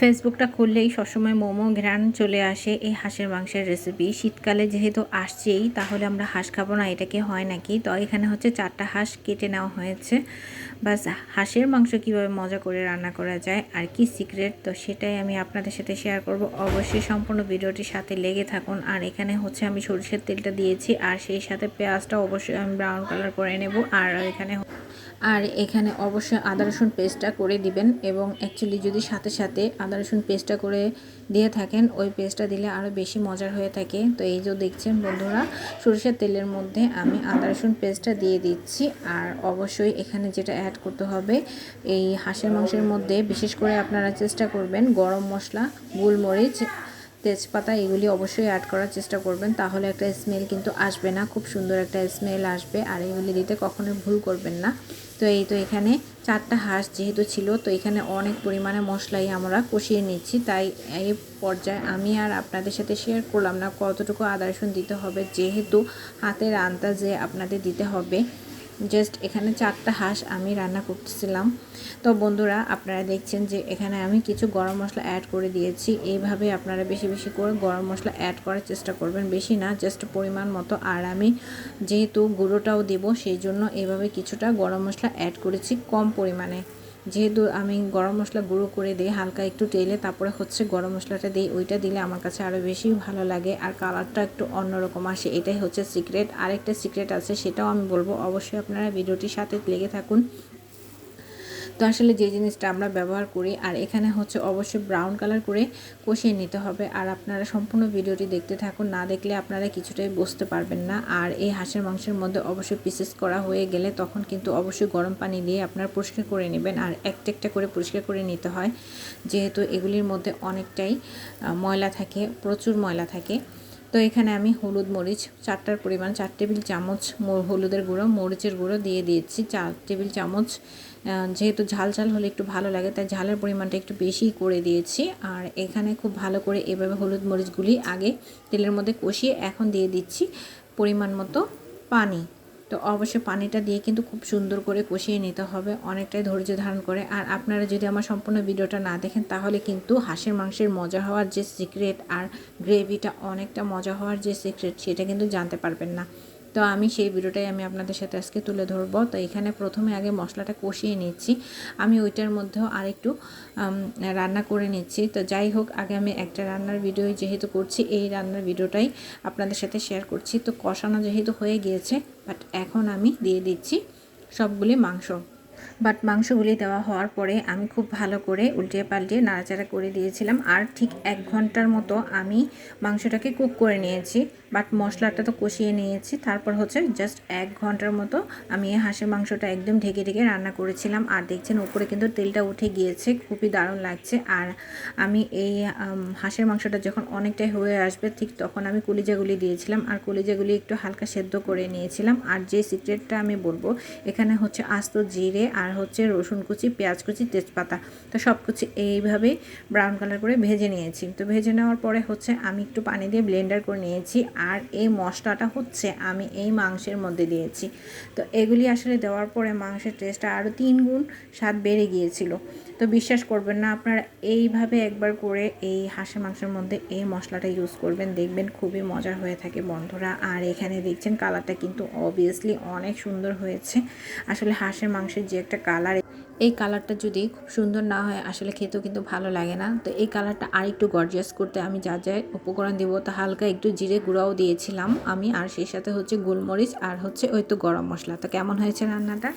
ফেসবুকটা খুললেই সবসময় মোমো, ঘ্রাণ চলে আসে এই হাঁসের মাংসের রেসিপি শীতকালে যেহেতু আসছেই, তাহলে আমরা হাঁস খাব না, এটা কি হয় নাকি? তো এখানে হচ্ছে চারটা হাঁস কেটে নেওয়া হয়েছে। বাস, হাঁসের মাংস কীভাবে মজা করে রান্না করা যায় আর কি সিক্রেট তো সেটাই আমি আপনাদের সাথে শেয়ার করব। অবশ্যই সম্পূর্ণ ভিডিওটির সাথে লেগে থাকুন। আর এখানে হচ্ছে আমি সরিষার তেলটা দিয়েছি, আর সেই সাথে পেঁয়াজটা অবশ্যই আমি ব্রাউন কালার করে নেব। আর এখানে আর এখানে অবশ্যই আদা রসুন পেস্টটা করে দিবেন এবং অ্যাকচুয়ালি যদি সাথে সাথে আদা, রসুন পেস্টটা করে দিয়ে থাকেন। ওই পেস্টটা দিলে আরও বেশি মজার হয়ে থাকে। তো এই যে দেখছেন বন্ধুরা, সরিষার তেলের মধ্যে আমি আদা, রসুন পেস্টটা দিয়ে দিচ্ছি। আর অবশ্যই এখানে যেটা অ্যাড করতে হবে, এই হাঁসের মাংসের মধ্যে বিশেষ করে আপনারা চেষ্টা করবেন গরম মশলা, গোলমরিচ তেজপাতা এগুলি অবশ্যই অ্যাড করার চেষ্টা করবেন, তাহলে একটা স্মেল কিন্তু আসবে না, খুব সুন্দর একটা স্মেল আসবে, আর এগুলি দিতে কখনোই ভুল করবেন না। তো এই তো এখানে চারটা হাঁস যেহেতু ছিল, তো এখানে অনেক পরিমাণে মশলাই আমরা কষিয়ে নিচ্ছি, তাই এই পর্যায়ে আমি আর আপনাদের সাথে শেয়ার করলাম না কতটুকু আদা রসুন দিতে হবে, যেহেতু হাতের আন্দাজে আপনাদের দিতে হবে। জাস্ট এখানে চারটা হাঁস আমি রান্না করতেছিলাম। তো বন্ধুরা, আপনারা দেখছেন যে এখানে আমি কিছু গরম মশলা অ্যাড করে দিয়েছি। এইভাবে আপনারা বেশি বেশি করে গরম মশলা অ্যাড করার চেষ্টা করবেন। বেশি না জাস্ট পরিমাণ মতো। আর আমি যেহেতু গুঁড়োটাও দেব, সেই জন্য এভাবে কিছুটা গরম মশলা অ্যাড করেছি কম পরিমাণে। যেহেতু আমি গরম মশলা গুঁড়ো করে দিই, হালকা একটু তেলে, তারপরে হচ্ছে গরম মশলাটা দিই, ওইটা দিলে আমার কাছে আরও বেশি ভালো লাগে। আর কালারটা একটু অন্যরকম আসে, এটাই হচ্ছে সিক্রেট আরেকটা সিক্রেট আছে, সেটাও আমি বলব। অবশ্যই আপনারা ভিডিওটির সাথে লেগে থাকুন। তো আসলে যে জিনিসটা আমরা ব্যবহার করি, আর এখানে হচ্ছে অবশ্যই ব্রাউন কালার করে কষিয়ে নিতে হবে। আর আপনারা সম্পূর্ণ ভিডিওটি দেখতে থাকুন, না দেখলে আপনারা কিছুটাই বুঝতে পারবেন না। আর এই হাঁসের মাংসের মধ্যে অবশ্যই পিসেস করা হয়ে গেলে তখন কিন্তু অবশ্যই গরম পানি দিয়ে আপনারা পরিষ্কার করে নেবেন। আর একটা একটা করে পরিষ্কার করে নিতে হয়, যেহেতু এগুলির মধ্যে অনেকটাই ময়লা থাকে, প্রচুর ময়লা থাকে। তো এখানে আমি হলুদ মরিচ, চারটার পরিমাণ, চার টেবিল চামচ হলুদের গুঁড়ো, মরিচের গুঁড়ো দিয়ে দিয়েছি। চার টেবিল চামচ যেহেতু ঝাল ঝাল হলে একটু ভালো লাগে, তাই ঝালের পরিমাণটা একটু বেশি করে দিয়েছি। আর এখানে খুব ভালো করে এভাবে হলুদ মরিচগুলি আগে তেলের মধ্যে কষিয়ে এখন দিয়ে দিচ্ছি পরিমাণ মতো পানি। তো অবশ্যই পানিটা দিয়ে কিন্তু খুব সুন্দর করে কষিয়ে নিতে হবে, অনেকটাই ধৈর্য ধারণ করে। আর আপনারা যদি আমার সম্পূর্ণ ভিডিওটা না দেখেন, তাহলে কিন্তু হাঁসের মাংসের মজা হওয়ার যে সিক্রেট আর গ্রেভিটা অনেকটা মজা হওয়ার যে সিক্রেট সেটা কিন্তু জানতে পারবেন না। তো আমি সেই ভিডিওটাই আমি আপনাদের সাথে আজকে তুলে ধরবো। তো এখানে প্রথমে আগে মশলাটা কষিয়ে নিচ্ছি। আমি ওইটার মধ্যেও আরেকটু রান্না করে নিচ্ছি। তো যাই হোক, আগে আমি একটা রান্নার ভিডিও যেহেতু করছি, এই রান্নার ভিডিওটাই আপনাদের সাথে শেয়ার করছি। তো কষানো যেহেতু হয়ে গিয়েছে, বাট এখন আমি দিয়ে দিচ্ছি সবগুলি মাংস। বাট মাংসগুলি দেওয়া হওয়ার পরে আমি খুব ভালো করে উল্টিয়ে পাল্টিয়ে নাড়াচাড়া করে দিয়েছিলাম। আর ঠিক এক ঘণ্টার মতো আমি মাংসটাকে কুক করে নিয়েছি। বাট মশলাটা তো কষিয়ে নিয়েছি। তারপর হচ্ছে জাস্ট এক ঘণ্টার মতো আমি হাঁসের মাংসটা একদম ঢেকে ঢেকে রান্না করেছিলাম। আর দেখছেন উপরে কিন্তু তেলটা উঠে গিয়েছে, খুবই দারুণ লাগছে। আর আমি এই হাঁসের মাংসটা যখন অনেকটাই হয়ে আসবে, ঠিক তখন আমি কলিজাগুলি দিয়েছিলাম। আর কলিজাগুলি একটু হালকা সেদ্ধ করে নিয়েছিলাম। আর যে সিক্রেটটা আমি বলব, এখানে হচ্ছে আস্ত জিরে আর হচ্ছে রসুন কুচি, পেঁয়াজ কুচি, তেজপাতা। তো সব কিছু এইভাবে ব্রাউন কালার করে ভেজে নিয়েছি। তো ভেজে নেওয়ার পরে হচ্ছে আমি একটু পানি দিয়ে ব্লেন্ডার করে নিয়েছি আর এই মশলাটা হচ্ছে আমি এই মাংসের মধ্যে দিয়েছি। তো এগুলি আসলে দেওয়ার পরে মাংসের টেস্টটা আরও তিন গুণ স্বাদ বেড়ে গিয়েছিল। তো বিশ্বাস করবেন না, আপনারা এইভাবে একবার করে এই হাঁসের মাংসের মধ্যে এই মশলাটা ইউজ করবেন, দেখবেন খুবই মজার হয়ে থাকে বন্ধুরা। আর এখানে দেখছেন কালারটা কিন্তু অবভিয়াসলি অনেক সুন্দর হয়েছে। আসলে হাঁসের মাংসের যে একটা কালার এই কালারটা যদি খুব সুন্দর না হয়, আসলে খেতেও কিন্তু ভালো লাগে না। তো এই কালারটা আর একটু গর্জিয়াস করতে আমি যা যা উপকরণ দেবো, তা হালকা একটু জিরে গুঁড়াও দিয়েছিলাম আমি। আর সেই সাথে হচ্ছে গোলমরিচ আর হচ্ছে ওই তো গরম মশলা। তো কেমন হয়েছে রান্নাটা?